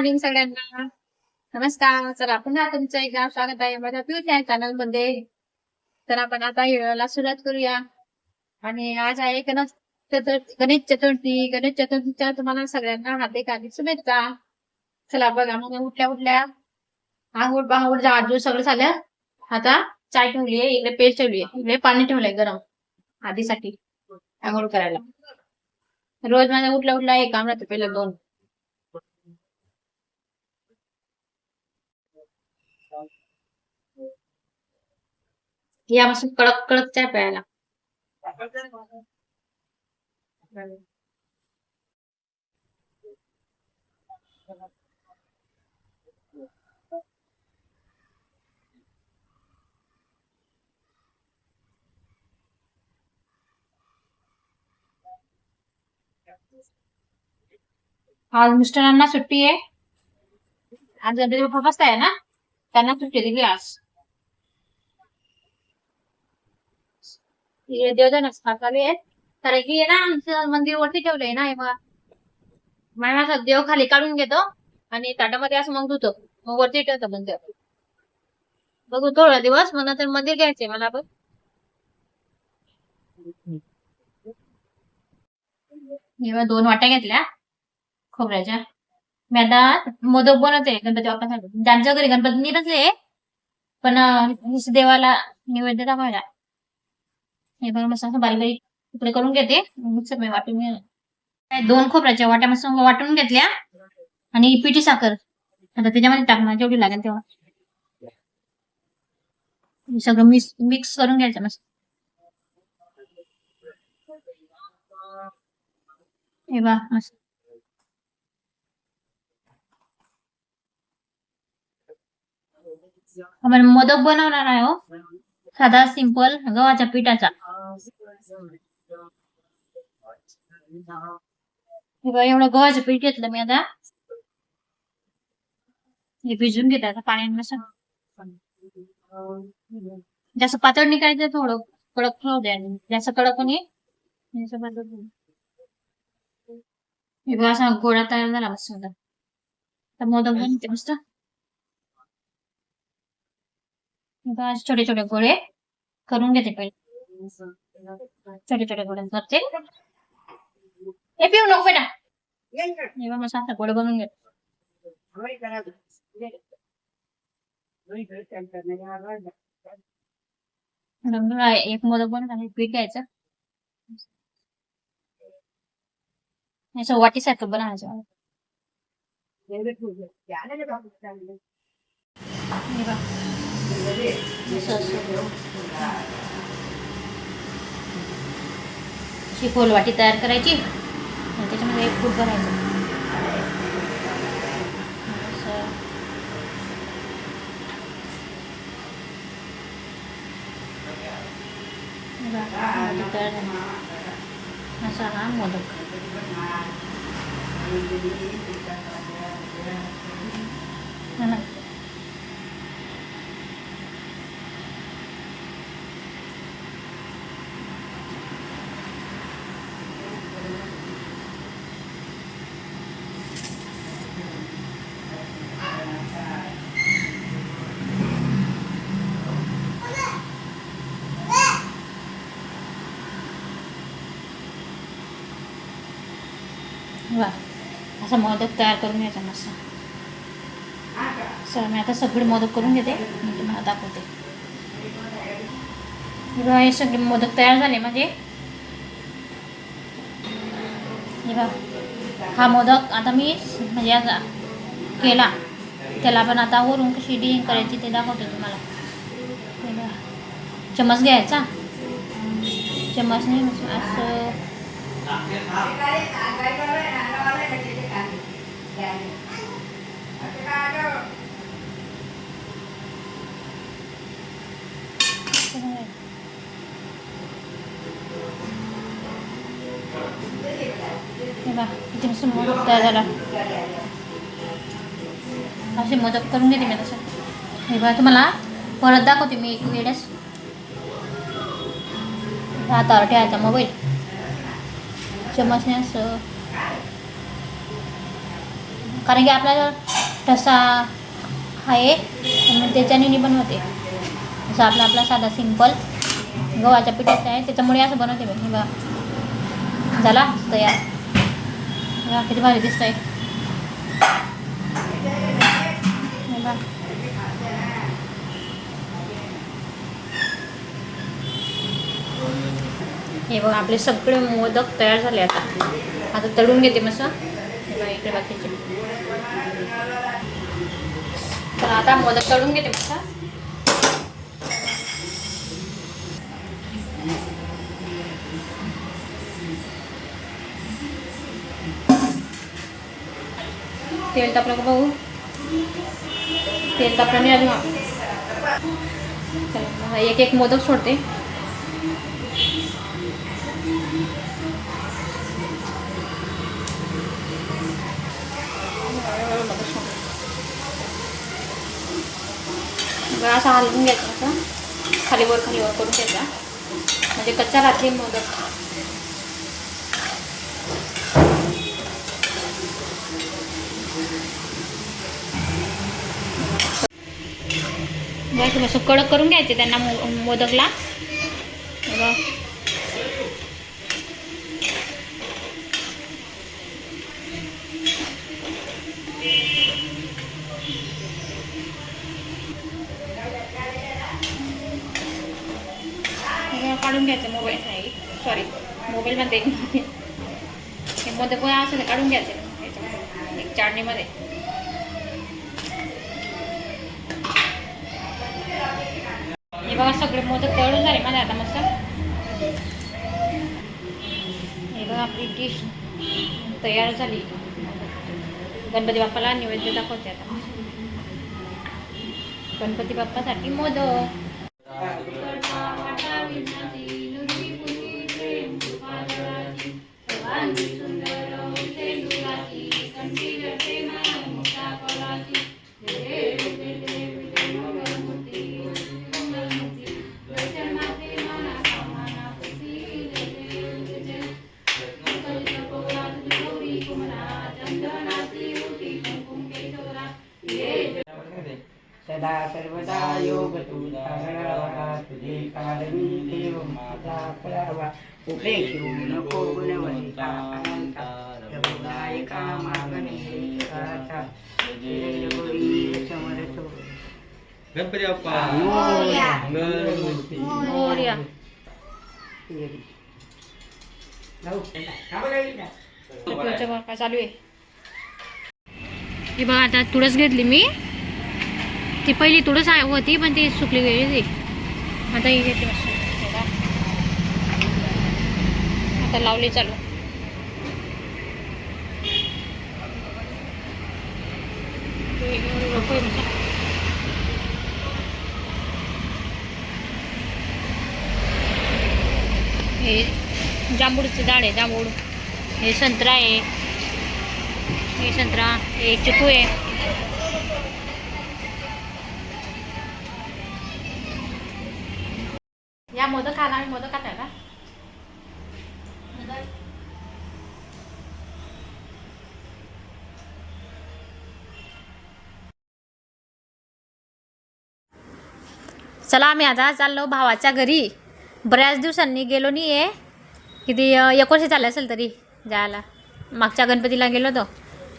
Morning सगळ्यांना. नमस्कार. तर आपण तुमचं एकदा स्वागत आहे माझ्या ब्युटी चॅनलमध्ये तर आपण आता व्हिडिओला सुरुवात करूया. आणि आज आहे गणेश चतुर्थी गणेश चतुर्थी. गणेश चतुर्थीच्या तुम्हाला सगळ्यांना हार्दिक हार्दिक शुभेच्छा. चला बघा मग उठल्या उठल्या. आंघोळ बांगोळ आजू सगळं झालं. आता चाय ठेवली आहे इकडे पेस्ट ठेवली आहे इकडे पाणी ठेवलंय गरम आधीसाठी. आंघोळ करायला. रोज माझ्या उठल्या उठल्या एक काम राहतं पहिलं दोन. यापासून कडक कडक चाय प्यायला. आज मिस्टरांना सुट्टी आहे. आज गणपती बाप्पा बसताय आहे ना? त्यांना सुट्टी दिली आज. देवदान चालू आहेत. तर हे ना आमचं मंदिर वरती ठेवलंय ना हे मग म्हणजे असं देव खाली काढून घेतो आणि ताटामध्ये असं मग धुतो. मग वरती ठेवतो मंदिर बघू थोडा दिवस मग नंतर मंदिर घ्यायचंय मला पण. हे दोन वाट्या घेतल्या खोबऱ्याच्या. मी आता मोदक बनवते गणपती बाप्पासाठी. ज्यांच्या घरी गणपती मी पण देवाला निवेद्य दाखवायला. हे बघा मस्त असं बारीक बारीक तुकडे करून घेते. मिक्सर वाटून दोन खोबऱ्याच्या वाट्या मस्त वाटून घेतल्या. आणि पिठी साखर. आता त्याच्यामध्ये टाकणार जेवढी लागेल तेव्हा सगळं मिक्स मिक्स करून घ्यायचं मस्त. हे बा मस्त. आपण मोदक बनवणार आहे हो. साधा सिंपल गव्हाच्या पिठाचा. बघा एवढं गव्हाचं पीठ घेतलं मी आता. हे भिजून घेत आता पाण्याने जास्त पातळ निघायचं थोडं. कडक राहू द्या जास्त कडक पण नाही. हे बघा असा गोळा तयार झाला मस्त आता. आता मोदक बनते मस्त. छोटे छोटे गोळे करून घेते पहिले. छोटे छोटे गोळे करते हे पिऊ नको बेटा. हे बघा मस्त गोळे बनवून घेते एक मोदक बनवून आणि पीठ घ्यायचं. असं वाटीसारखं बनवायचं हे बघा. असं असं. अशी गोल वाटी तयार करायची आणि त्याच्यामध्ये एक फूट भरायचं असं. हे बघा, मोदक तयार झाले. असा हा मोदक हा ना. वा असा मोदक तयार करून घ्यायचा मस्त. सर मी आता सगळे मोदक करून घेते. मी तुम्हाला दाखवते. हे हे सगळे मोदक तयार झाले म्हणजे. हे बघा हा मोदक आता मी म्हणजे आज केला. त्याला पण आता वरून कशी डिझाईन करायची ते दाखवते तुम्हाला. हे घ्यायचा. चमच घ्यायचा असं. हे मोदक तयार झाला. असे मोदक करून घेते मी तसं. हे बघा तुम्हाला परत दाखवते मी एक वेळेस. हातावर ठेवायचा मोबाईल. चमचने असं. कारण की आपला ठसा आहे मग त्याच्याने नि बनवते. असं आपला आपला साधा सिंपल गव्हाच्या पिठाचा आहे त्याच्यामुळे असं बनवते मी. हे बघा. झाला तयार. बघा किती भारी दिसत आहे हे बघा आपले सगळे मोदक तयार झाले आता. आता तळून घेते मस्त. इकडे बाकीचे तर आता मोदक तळून घेते मस्त. तेल तापलं का भाऊ तेल तापलं नाही अजून. एक एक मोदक सोडते. असा हलवून घ्यायचा असं. खाली वर खाली वर करून घ्यायचा. म्हणजे कच्चा राहते मोदक. बस असं कडक करून घ्यायचे त्यांना मो मोदकला. काढून घ्यायचं मोबाईल. नाही सॉरी मोबाईलमध्ये हे मोदक असं काढून घ्यायचे. याच्यामध्ये, एक चाळणीमध्ये. बघा सगळे मोदक तळून झाले माझ्या आता मस्त. हे बघा आपली डिश तयार झाली. गणपती बाप्पाला नैवेद्य दाखवते आता. गणपती बाप्पासाठी मोदक. सदा सर्वदा योग तुझा घडावा तुझे काळमी देव माझा कळावा कुठे घेऊ नको गुणवंता अनंता प्रभुदायका मागणे जय गौरी समर्थ गणपती बाप्पा मोरया. मोरया चालू आहे. हे बघा आता तुळस घेतली मी. ती पहिली तुळस आहे होती पण ती सुकली गेली ती आता ही घेतली आता लावली चालू. हे एवढं आहे हे जांभूळचं झाड आहे जांभूळ. हे संत्रा आहे. ये संतरा ये चिकू है या मोदक खायला मी मोदक खाताय का चला आम्ही आता चाललो भावाच्या घरी. बऱ्याच दिवसांनी गेलो नाही आहे किती एक वर्ष झालं असेल तरी जायला. मागच्या गणपतीला गेलो होतो.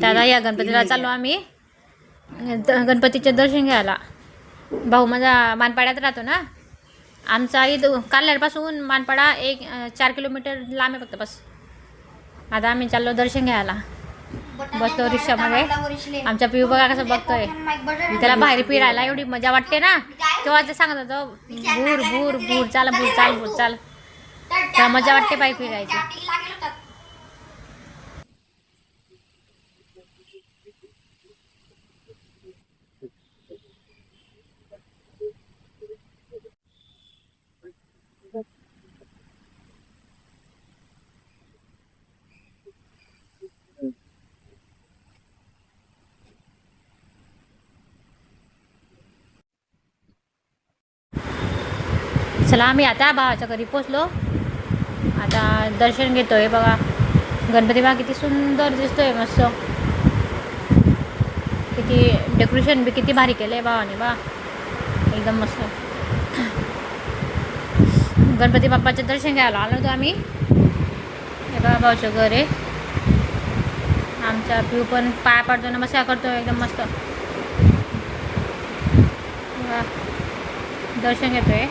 दादा या गणपतीला चाललो आम्ही. गणपतीचे दर्शन घ्यायला. भाऊ माझा मानपाड्यात राहतो ना. आमचा इथं काल्ल्यापासून मानपाडा एक चार किलोमीटर लांब आहे फक्त बस. आता आम्ही चाललो दर्शन घ्यायला. बसलो रिक्षामध्ये. आमचा पिऊ बघा कसं बघतोय. त्याला बाहेर फिरायला एवढी मजा वाटते ना. तेव्हा ते सांगत होतो भूर भूर भूर चाल भूर चाल भूर चाल. मजा वाटते बाहेर फिरायची. चला आम्ही आता भावाच्या घरी पोचलो. आता दर्शन घेतोय बघा. गणपती बा किती सुंदर दिसतोय मस्त. किती डेकोरेशन बी किती भारी केलं आहे भावाने बा. एकदम मस्त. गणपती बाप्पाचे दर्शन घ्यायला आलो होतो आम्ही. हे बघा भाऊचं घर आहे. आमचा पिऊ पण पाया पडतो नमस्कार करतो एकदम मस्त. बघा, दर्शन घेतोय.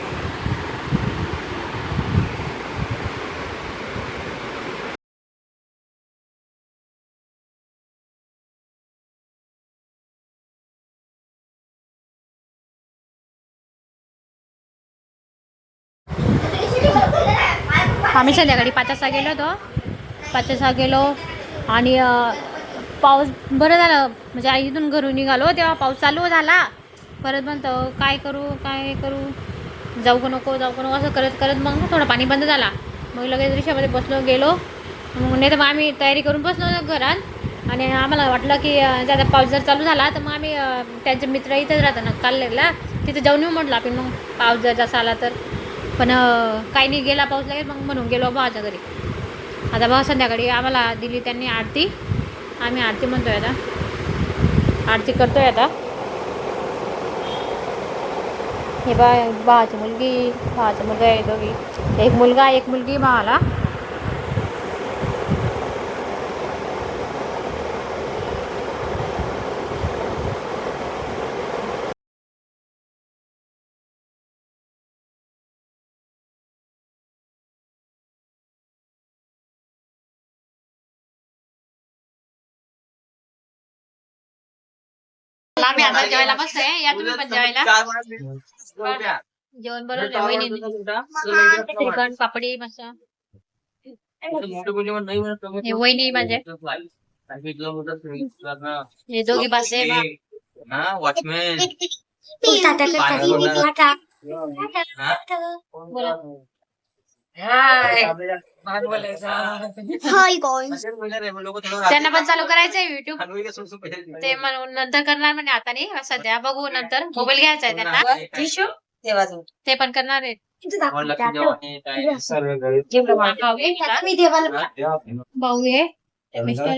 आम्ही संध्याकाळी पाच वाजता गेलो होतो. पाच वाजता गेलो आणि पाऊस बरं झालं. म्हणजे आई इथून घरून निघालो तेव्हा पाऊस चालू झाला. परत म्हणतो काय करू काय करू? जाऊ का नको जाऊ का नको? असं करत करत मग थोडं पाणी बंद झाला. मग लगेच रिक्षामध्ये बसलो गेलो. मग नाही तर मग आम्ही तयारी करून बसलो घरात. आणि आम्हाला वाटलं की ज्यादा पाऊस जर चालू झाला तर मग आम्ही त्यांचे मित्र इथंच राहताना ना लागला तिथं जाऊन येऊ म्हटलं आपण. मग पाऊस जर जसा आला तर. पण काही नाही गेला पाऊस लागेल मग म्हणून गेलो भावाच्या घरी. आता भाऊ संध्याकाळी आम्हाला दिली त्यांनी आरती. आम्ही आरती म्हणतोय आता. आरती करतोय आता. हे बा भावाची मुलगी भावाचा मुलगा आहे दोघी. एक मुलगा एक मुलगी भावाला आम्ही आता जेवायला मस्त आहे या तुम्ही पण जेवायला जेवण बरोबर वहिनी चिकन पापडी मस्त वहिनी माझे हे दोघी बसले वॉचमॅन बोला त्यांना पण चालू करायचंय युट्यूब ते म्हणून नंतर करणार म्हणे आता नाही सध्या बघू नंतर. मोबाईल घ्यायचा आहे त्यांना. ते पण करणार आहेत. भाऊ आहे. भाऊ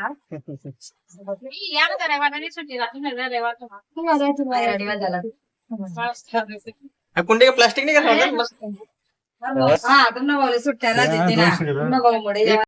या म्हणता रविवारी सुट्टी राहते ना रविवार कुंडे प्लास्टिक नाही का हा सुट्ट्या राहते ना